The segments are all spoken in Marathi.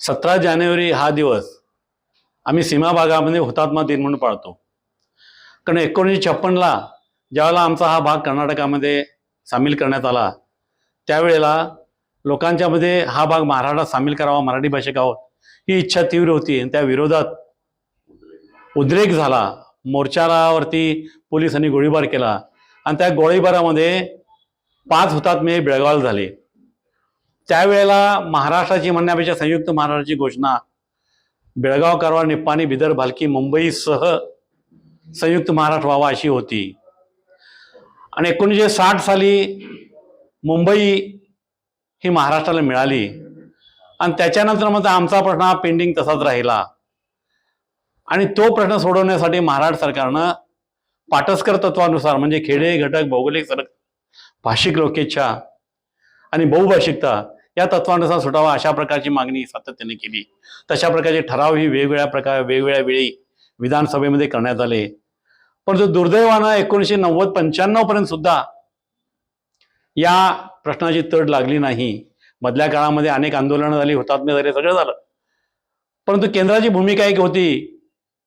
सतरा जानेवारी हा दिवस आम्ही सीमा भागामध्ये हुतात्मा दिन म्हणून पाळतो. कारण एकोणीसशे छप्पनला ज्यावेळेला आमचा हा भाग कर्नाटकामध्ये सामील करण्यात आला त्यावेळेला लोकांच्यामध्ये हा भाग महाराष्ट्रात सामील करावा मराठी भाषिक आहोत ही इच्छा तीव्र होती. आणि त्या विरोधात उद्रेक झाला. मोर्चालावरती पोलिसांनी गोळीबार केला. आणि त्या गोळीबारामध्ये पाच हुतात्मे बेळगाव झाले. त्यावेळेला महाराष्ट्राची म्हणण्यापेक्षा संयुक्त महाराष्ट्राची घोषणा बेळगाव कारवार निप्पाणी बिदर भालकी मुंबईसह संयुक्त महाराष्ट्र व्हावा अशी होती. आणि एकोणीसशे साठ साली मुंबई ही महाराष्ट्राला मिळाली. आणि त्याच्यानंतर मग आमचा प्रश्न हा पेंडिंग तसाच राहिला. आणि तो प्रश्न सोडवण्यासाठी महाराष्ट्र सरकारनं पाटसकर तत्वानुसार म्हणजे खेडे घटक भौगोलिक सरक भाषिक लोकेच्छा आणि बहुभाषिकता या तत्वानुसार सुटावा अशा प्रकारची मागणी सातत्याने केली. तशा प्रकारचे ठराव ही वेगवेगळ्या प्रकार वेगवेगळ्या वेळी विधानसभेमध्ये करण्यात आले. परंतु दुर्दैवानं एकोणीसशे नव्वद पंच्याण्णव पर्यंत सुद्धा या प्रश्नाची तड लागली नाही. मधल्या काळामध्ये अनेक आंदोलनं झाली हुतात्म्य झाले सगळं झालं. परंतु केंद्राची भूमिका एक होती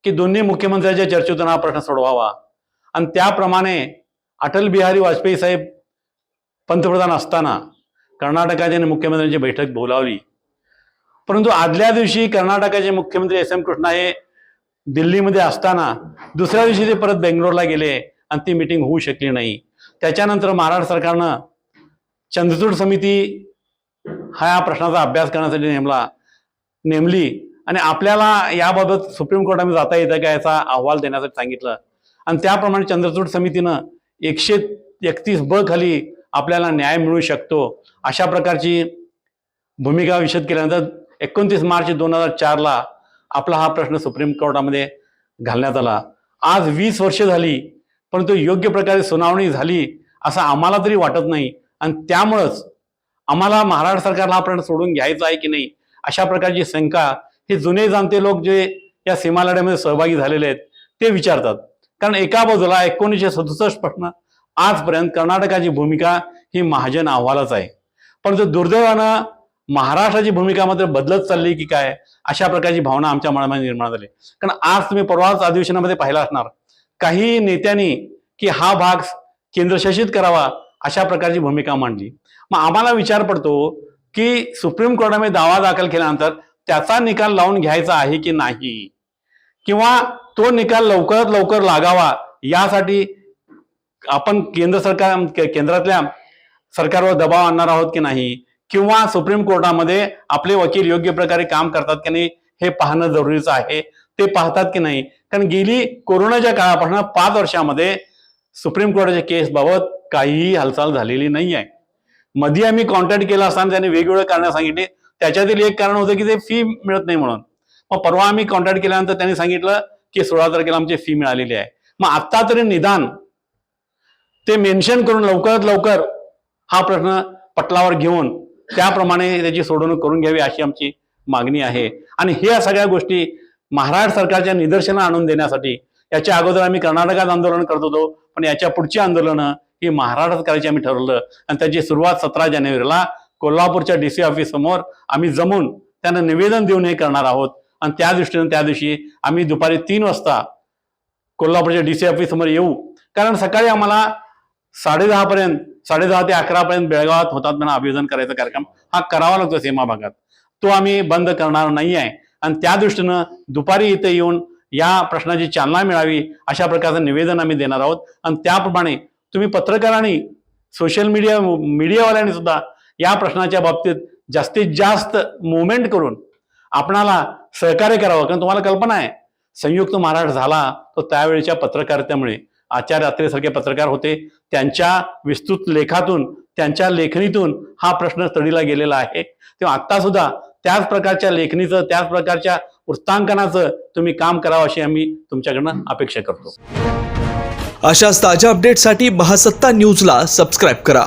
की दोन्ही मुख्यमंत्र्यांच्या चर्चेतून हा प्रश्न सोडवावा. आणि त्याप्रमाणे अटल बिहारी वाजपेयी साहेब पंतप्रधान असताना कर्नाटकाच्या मुख्यमंत्र्यांची बैठक बोलावली. परंतु आदल्या दिवशी कर्नाटकाचे मुख्यमंत्री एस एम कृष्णा हे दिल्लीमध्ये असताना दुसऱ्या दिवशी ते परत बेंगलोरला गेले आणि ती मिटिंग होऊ शकली नाही. त्याच्यानंतर महाराष्ट्र सरकारनं चंद्रचूड समिती हा या प्रश्नाचा अभ्यास करण्यासाठी नेमला नेमली आणि आपल्याला याबाबत सुप्रीम कोर्टामध्ये जाता येतं का याचा अहवाल देण्यासाठी सांगितलं. आणि त्याप्रमाणे चंद्रचूड समितीनं एकशे एकतीस ब खाली आपल्याला न्याय मिळू शकतो. अशा प्रकारची भूमिका विशद केल्यानंतर एकोणतीस मार्च दोन हजार चारला आपला हा प्रश्न सुप्रीम कोर्टामध्ये घालण्यात आला. आज वीस वर्ष झाली परंतु योग्य प्रकारे सुनावणी झाली असं आम्हाला तरी वाटत नाही. आणि त्यामुळंच आम्हाला महाराष्ट्र सरकारला हा प्रश्न सोडून घ्यायचा आहे की नाही अशा प्रकारची शंका हे जुने जाणते लोक जे या सीमा लढ्यामध्ये सहभागी झालेले आहेत ते विचारतात. कारण एका बाजूला एकोणीसशे सदुसष्टपासून आजपर्यंत कर्नाटकाची भूमिका ही महाजन अहवालच आहे. परंतु दुर्दैवानं महाराष्ट्राची भूमिका मात्र बदलत चालली की काय? अशा प्रकारची भावना आमच्या मनामध्ये निर्माण झाली. कारण आज तुम्ही परवाच अधिवेशनामध्ये पाहिला असणार. काही नेत्यांनी की हा भाग केंद्रशासित करावा अशा प्रकारची भूमिका मांडली. मग आम्हाला विचार पडतो की सुप्रीम कोर्टामध्ये दावा दाखल केल्यानंतर त्याचा निकाल लावून घ्यायचा आहे की नाही? किंवा तो निकाल लवकरात लवकर लागावा यासाठी आपण केंद्र सरकार केंद्रातल्या सरकारवर दबाव आणणार आहोत की नाही? किंवा सुप्रीम कोर्टामध्ये आपले वकील योग्य प्रकारे काम करतात की नाही हे पाहणं जरुरीचं आहे. ते पाहतात की नाही? कारण गेली कोरोनाच्या काळापासून पाच वर्षामध्ये सुप्रीम कोर्टाच्या केस बाबत काहीही हालचाल झालेली नाही आहे मध्ये आम्ही कॉन्टॅक्ट केला असताना त्यांनी वेगवेगळे कारण सांगितले. त्याच्यातील एक कारण होतं की ते फी मिळत नाही म्हणून. मग परवा आम्ही कॉन्टॅक्ट केल्यानंतर त्यांनी सांगितलं की सोळा तारखेला आमची फी मिळालेली आहे. मग आत्ता तरी निदान ते मेन्शन करून लवकरात लवकर हा प्रश्न पटलावर घेऊन त्याप्रमाणे त्याची सोडवणूक करून घ्यावी अशी आमची मागणी आहे. आणि ह्या सगळ्या गोष्टी महाराष्ट्र सरकारच्या निदर्शनं आणून देण्यासाठी याच्या अगोदर आम्ही कर्नाटकात आंदोलन करत होतो पण याच्या पुढची आंदोलनं ही महाराष्ट्रात करायची आम्ही ठरवलं. आणि त्याची सुरुवात सतरा जानेवारीला कोल्हापूरच्या डी सी ऑफिस समोर आम्ही जमून त्यांना निवेदन देऊन हे करणार आहोत. आणि त्या दृष्टीनं त्या दिवशी आम्ही दुपारी तीन वाजता कोल्हापूरच्या डी सी ऑफिस समोर येऊ. कारण सकाळी आम्हाला साडेदहा पर्यंत साडेदहा ते अकरा पर्यंत बेळगावात होतात अभियोजन करायचा कार्यक्रम हा करावा लागतो सीमा भागात. तो आम्ही बंद करणार नाही आहे. आणि त्या दृष्टीनं दुपारी इथे येऊन या प्रश्नाची चालना मिळावी अशा प्रकारचं निवेदन आम्ही देणार आहोत. आणि त्याप्रमाणे तुम्ही पत्रकारांनी सोशल मीडिया मीडियावाल्यांनी सुद्धा या प्रश्नाच्या बाबतीत जास्तीत जास्त मुवमेंट करून आपणाला सहकार्य करावं. कारण तुम्हाला कल्पना आहे संयुक्त महाराष्ट्र झाला तो त्यावेळेच्या पत्रकारितेमुळे. आचार्य अत्रेसारखे पत्रकार होते. त्यांच्या विस्तृत लेखातून त्यांच्या लेखणीतून हा प्रश्न तडीला गेलेला आहे. तेव्हा आत्ता सुद्धा त्याच प्रकारच्या लेखणीचं त्याच प्रकारच्या वृत्तांकनाचं तुम्ही काम करावं अशी आम्ही तुमच्याकडनं अपेक्षा करतो. अशाच ताज्या अपडेटसाठी महासत्ता न्यूजला सबस्क्राईब करा.